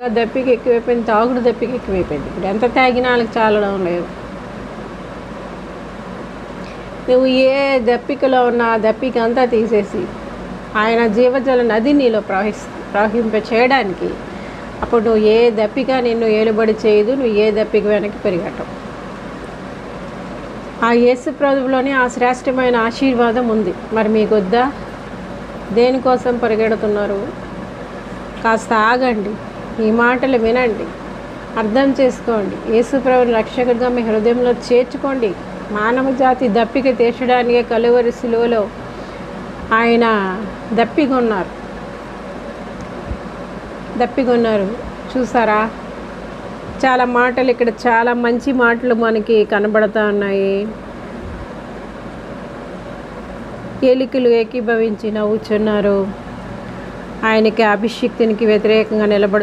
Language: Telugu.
దప్పిక ఎక్కువైపోయింది తాగుడు దప్పిక ఎక్కువైపోయింది. ఇప్పుడు ఎంత తాగినా వాళ్ళకి చాలడం లేదు. నువ్వు ఏ దప్పికలో ఉన్న ఆ దప్పిక అంతా తీసేసి ఆయన జీవజల నది నీలో ప్రవహిస్ ప్రవహింప చేయడానికి అప్పుడు నువ్వు ఏ దప్పిక నిన్ను ఏలుబడి చేయదు నువ్వు ఏ దప్పిక వెనక్కి పెరిగటం ఆ యేసు ప్రభువులోనే ఆ శ్రేష్టమైన ఆశీర్వాదం ఉంది. మరి మీకు వద్దా దేనికోసం పరిగెడుతున్నారు? కాస్త ఆగండి. ఈ మాటలు వినండి. అర్థం చేసుకోండి. యేసుప్రభుని రక్షకుడిగా మీ హృదయంలో చేర్చుకోండి. మానవ జాతి దప్పిక తీర్చడానికే కలువరి శిలువలో ఆయన దప్పిగొన్నారు దప్పిగొన్నారు చూసారా? చాలా మాటలు ఇక్కడ చాలా మంచి మాటలు మనకి కనబడతా ఉన్నాయి. ఏలికలు ఏకీభవించి నవ్వుచున్నారు. ఆయనకి అభిషిక్తునికి వ్యతిరేకంగా నిలబడు